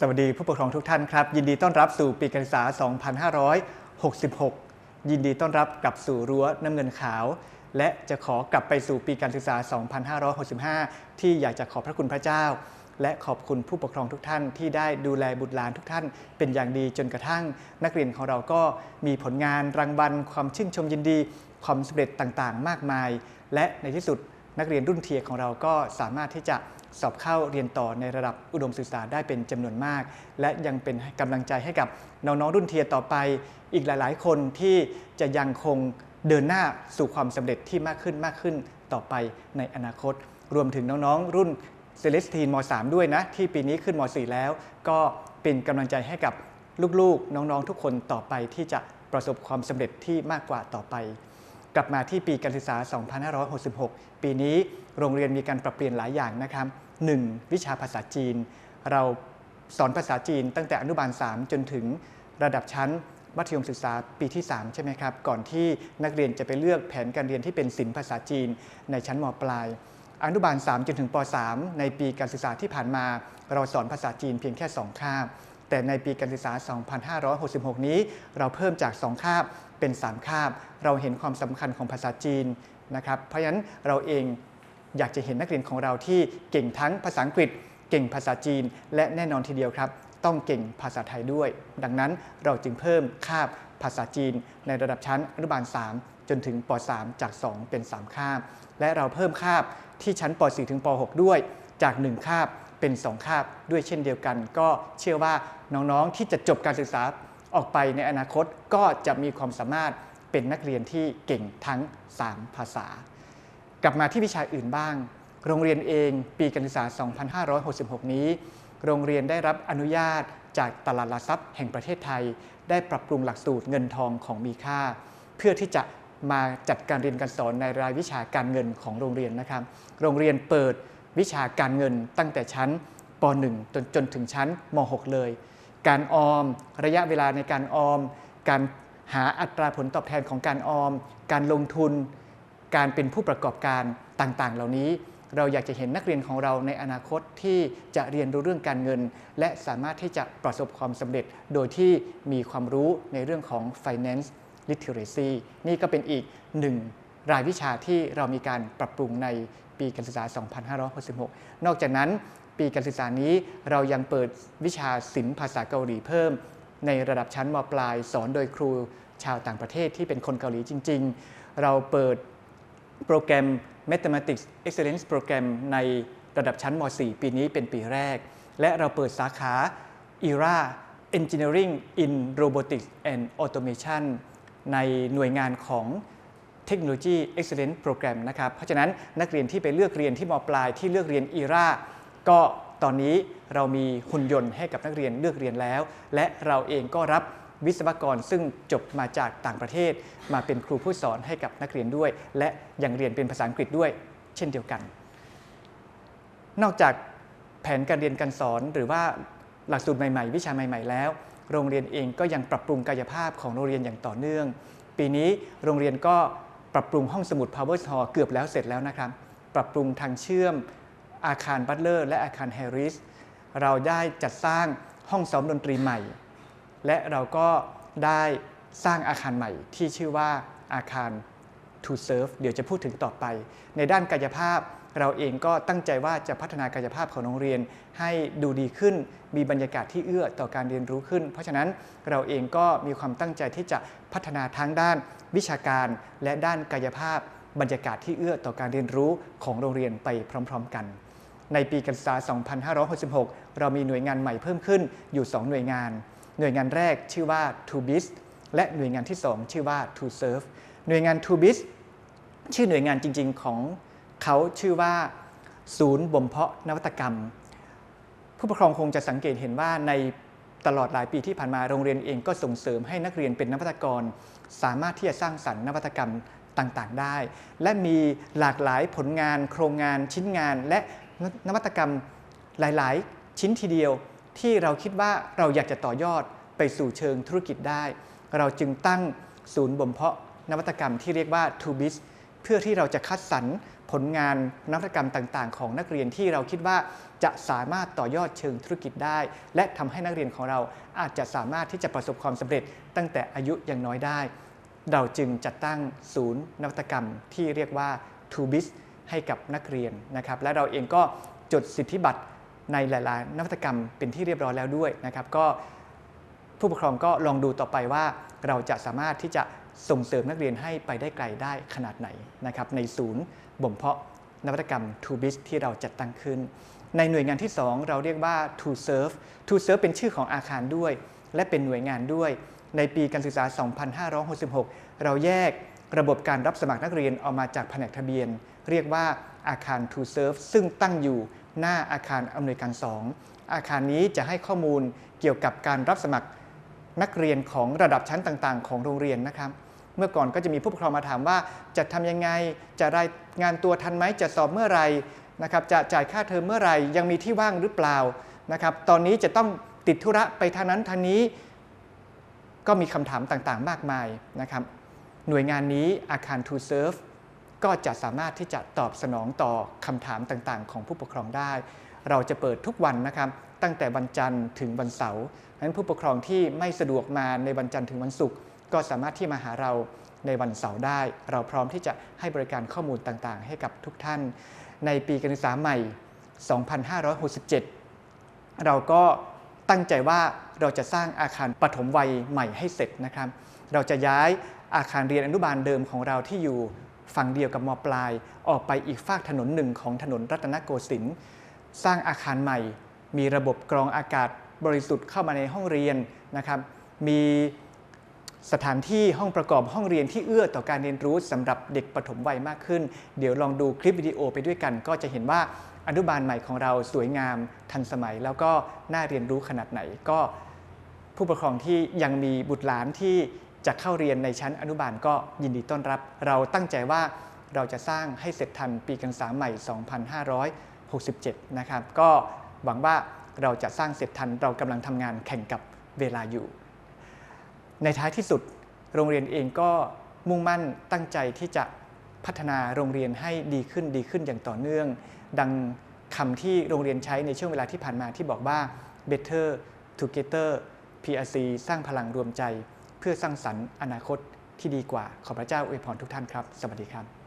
สวัสดีผู้ปกครองทุกท่านครับ ยินดีต้อนรับสู่ปีการศึกษา 2566 ยินดีต้อนรับกลับสู่รั้วน้ำเงินขาว และจะขอกลับไปสู่ปีการศึกษา 2565 ที่อยากจะขอบพระคุณพระเจ้า และขอบคุณผู้ปกครองทุกท่านที่ได้ดูแลบุตรหลานทุกท่าน เป็นอย่างดีจนกระทั่ง นักเรียนของเราก็มีผลงานรางวัลความชื่นชมยินดี ความสำเร็จต่างๆ มากมาย และในที่สุด นักเรียนรุ่นเทียของเราก็สามารถที่จะสอบเข้าเรียนต่อในระดับอุดมศึกษาได้เป็นจำนวนมาก และยังเป็นกำลังใจให้กับน้องๆรุ่นเทียต่อไปอีกหลาย ๆ คนที่จะยังคงเดินหน้าสู่ความสำเร็จที่มากขึ้นมากขึ้นต่อไปในอนาคต รวมถึงน้องๆ รุ่นเซเลสทีนม .3 ด้วยนะ ที่ปีนี้ขึ้นม .4 แล้ว ก็เป็นกำลังใจให้กับลูกๆ น้องๆ ทุกคนต่อไปที่จะประสบความสำเร็จที่มากกว่าต่อไป กลับมาที่ปีการศึกษา 2566 ปีนี้โรงเรียนมีการปรับเปลี่ยนหลายอย่างนะครับ 1. วิชาภาษาจีน เราสอนภาษาจีนตั้งแต่อนุบาล 3 จนถึงระดับชั้นมัธยมศึกษาปีที่ 3 ใช่ไหมครับ ก่อนที่นักเรียนจะไปเลือกแผนการเรียนที่เป็นศิลป์ภาษาจีนในชั้นมปลาย อนุบาล 3 จนถึงป .3 ในปีการศึกษาที่ผ่านมา เราสอนภาษาจีนเพียงแค่ 2 คาบ แต่ในปีการศึกษา 2566 นี้ เราเพิ่มจาก 2 คาบเป็น 3 คาบ เราเห็นความสำคัญของภาษาจีนนะครับ เพราะฉะนั้นเราเองอยากจะเห็นนักเรียนของเราที่เก่งทั้งภาษาอังกฤษ เก่งภาษาจีน และแน่นอนทีเดียวครับ ต้องเก่งภาษาไทยด้วย ดังนั้นเราจึงเพิ่มคาบภาษาจีน ในระดับชั้นอนุบาล 3 จนถึงป .3 จาก 2 เป็น 3 คาบ และเราเพิ่มคาบที่ชั้นป .4 ถึงป .6 ด้วยจาก 1 คาบ เป็น2คาบด้วยเช่นเดียวกัน ก็เชื่อว่าน้องๆที่จะจบการศึกษาออกไปในอนาคตก็จะมีความสามารถเป็นนักเรียนที่เก่งทั้ง 3 ภาษา กลับมาที่วิชาอื่นบ้าง โรงเรียนเองปีการศึกษา 2566 นี้ โรงเรียนได้รับอนุญาตจากตลาดหลักทรัพย์แห่งประเทศไทย ได้ปรับปรุงหลักสูตรเงินทองของมีค่า เพื่อที่จะมาจัดการเรียนการสอนในรายวิชาการเงินของโรงเรียนนะครับ โรงเรียนเปิด วิชาการเงินตั้งแต่ชั้นป .1 จนจนถึงชั้นม .6 เลย การออมระยะเวลาในการออม การหาอัตราผลตอบแทนของการออม การลงทุน การเป็นผู้ประกอบการต่างๆ เหล่านี้ เราอยากจะเห็นนักเรียนของเราในอนาคตที่จะเรียนรู้เรื่องการเงิน และสามารถที่จะประสบความสำเร็จโดยที่มีความรู้ในเรื่องของ finance literacy นี่ก็เป็นอีกหนึ่งรายวิชาที่เรามีการปรับปรุงใน ปีการศึกษา 2566 นอกจากนั้นปีการศึกษานี้เรายังเปิดวิชาศิลป์ภาษาเกาหลีเพิ่ม ในระดับชั้นมปลายสอนโดยครูชาวต่างประเทศที่เป็นคนเกาหลีจริง ๆ เราเปิดโปรแกรม Mathematics Excellence Program ในระดับชั้นม .4 ปีนี้เป็นปีแรก และเราเปิดสาขา ERA Engineering in Robotics and Automation ในหน่วยงานของ Technology Excellence Program นะครับ เพราะฉะนั้นนักเรียนที่ไปเลือกเรียนที่มปลายที่เลือกเรียน ERA ก็ตอนนี้เรามีหุ่นยนต์ให้กับนักเรียนเลือกเรียนแล้ว และเราเองก็รับวิศวกรซึ่งจบมาจากต่างประเทศ มาเป็นครูผู้สอนให้กับนักเรียนด้วย และยังเรียนเป็นภาษาอังกฤษด้วย เช่นเดียวกัน นอกจากแผนการเรียนการสอนหรือว่าหลักสูตรใหม่ๆ วิชาใหม่ ๆ แล้ว โรงเรียนเองก็ยังปรับปรุงกายภาพของโรงเรียนอย่างต่อเนื่อง ปีนี้โรงเรียนก็ ปรับปรุงห้องสมุด Power Hall เกือบแล้วเสร็จแล้วนะครับ ปรับปรุงทางเชื่อมอาคารบัตเลอร์และอาคารแฮร์ริส เราได้จัดสร้างห้องซ้อมดนตรีใหม่ และเราก็ได้สร้างอาคารใหม่ที่ชื่อว่าอาคาร To Serve เดี๋ยวจะพูดถึงต่อไป ในด้านกายภาพ เราเองก็ตั้งใจว่าจะพัฒนากายภาพของโรงเรียน ให้ดูดีขึ้น มีบรรยากาศที่เอื้อต่อการเรียนรู้ขึ้น เพราะฉะนั้นเราเองก็มีความตั้งใจที่จะพัฒนาทั้งด้านวิชาการและด้านกายภาพ บรรยากาศที่เอื้อต่อการเรียนรู้ของโรงเรียนไปพร้อม ๆ กันในปีการศึกษา 2566 เรามีหน่วยงานใหม่เพิ่มขึ้นอยู่ 2 หน่วยงาน หน่วยงานแรกชื่อว่า To Biz และหน่วยงานที่ 2 ชื่อว่า To Serve หน่วยงาน To Biz ชื่อหน่วยงานจริง ๆ ของ เขาชื่อว่า ศูนย์บ่มเพาะนวัตกรรม ผู้ปกครองคงจะสังเกตเห็นว่าในตลอดหลายปีที่ผ่านมาโรงเรียนเองก็ส่งเสริมให้นักเรียนเป็นนวัตกร สามารถที่จะสร้างสรรค์นวัตกรรมต่างๆ ได้ และมีหลากหลายผลงาน โครงงานชิ้นงาน และนวัตกรรมหลายๆ ชิ้นทีเดียว ที่เราคิดว่าเราอยากจะต่อยอดไปสู่เชิงธุรกิจได้ เราจึงตั้งศูนย์บ่มเพาะนวัตกรรมที่เรียกว่า t o b i z เพื่อที่เราจะคัดสรร ผลงานนวัตกรรมต่าง ๆ ของนักเรียนที่เราคิดว่าจะสามารถต่อยอดเชิงธุรกิจได้ และทำให้นักเรียนของเราอาจจะสามารถที่จะประสบความสำเร็จตั้งแต่อายุยังน้อยได้ เราจึงจัดตั้งศูนย์นวัตกรรมที่เรียกว่า t o b i s ให้กับนักเรียนนะครับ และเราเองก็จดสิทธิบัตรในหลาย ๆ นวัตกรรมเป็นที่เรียบร้อยแล้วด้วยนะครับก็ผู้ปกครองก็ลองดูต่อไปว่าเราจะสามารถที่จะส่งเสริมนักเรียนให้ไปได้ไกลได้ขนาดไหนนะครับในศูนย์ บ่มเพาะนวัตกรรม t o b i s ที่เราจัดตั้งขึ้น ในหน่วยงานที่ 2 เราเรียกว่า To Serve To Serve เป็นชื่อของอาคารด้วย และเป็นหน่วยงานด้วย ในปีการศึกษา 2566 เราแยกระบบการรับสมัครนักเรียนออกมาจากแผนกทะเบียน เรียกว่าอาคาร To Serve ซึ่งตั้งอยู่หน้าอาคารอำนวยการ 2 อาคารนี้จะให้ข้อมูลเกี่ยวกับการรับสมัครนักเรียนของระดับชั้นต่าง ๆ ของโรงเรียนนะครับ เมื่อก่อนก็จะมีผู้ปกครองมาถามว่าจะทำยังไง จะรายงานตัวทันไหมจะสอบเมื่อไหรนะครับ จะจ่ายค่าเทอมเมื่อไหร่ ยังมีที่ว่างหรือเปล่านะครับ ตอนนี้จะต้องติดธุระไปทางนั้นทางนี้ ก็มีคำถามต่างๆ มากมายนะครับ หน่วยงานนี้อาคาร To Serve ก็จะสามารถที่จะตอบสนองต่อคำถามต่างๆ ของผู้ปกครองได้ เราจะเปิดทุกวันนะครับ ตั้งแต่วันจันทร์ถึงวันเสาร์ดังนั้นผู้ปกครองที่ไม่สะดวกมาในวันจันทร์ถึงวันศุกร์ ก็สามารถที่มาหาเราในวันเสาร์ได้ เราพร้อมที่จะให้บริการข้อมูลต่างๆ ให้กับทุกท่าน ในปีการศึกษาใหม่ 2567 เราก็ตั้งใจว่าเราจะสร้างอาคารปฐมวัยใหม่ให้เสร็จนะครับ เราจะย้ายอาคารเรียนอนุบาลเดิมของเราที่อยู่ฝั่งเดียวกับมปลาย ออกไปอีกฝากถนนหนึ่งของถนนรัตนโกสินทร์สร้างอาคารใหม่ มีระบบกรองอากาศบริสุทธิ์เข้ามาในห้องเรียนนะครับ มี สถานที่ห้องประกอบห้องเรียนที่เอื้อต่อการเรียนรู้สำหรับเด็กปฐมวัยมากขึ้น เดี๋ยวลองดูคลิปวิดีโอไปด้วยกัน ก็จะเห็นว่าอนุบาลใหม่ของเราสวยงามทันสมัย แล้วก็น่าเรียนรู้ขนาดไหนก็ผู้ปกครองที่ยังมีบุตรหลานที่จะเข้าเรียนในชั้นอนุบาลก็ยินดีต้อนรับ เราตั้งใจว่าเราจะสร้างให้เสร็จทันปีการศึกษาใหม่ 2567 นะครับ ก็หวังว่าเราจะสร้างเสร็จทันเรากำลังทำงานแข่งกับเวลาอยู่ ในท้ายที่สุดโรงเรียนเองก็มุ่งมั่นตั้งใจที่จะพัฒนาโรงเรียนให้ดีขึ้นดีขึ้นอย่างต่อเนื่อง ดังคำที่โรงเรียนใช้ในช่วงเวลาที่ผ่านมาที่บอกว่า better together PRC สร้างพลังรวมใจ เพื่อสร้างสรรค์อนาคตที่ดีกว่า ขอพระเจ้าอวยพรทุกท่านครับ สวัสดีครับ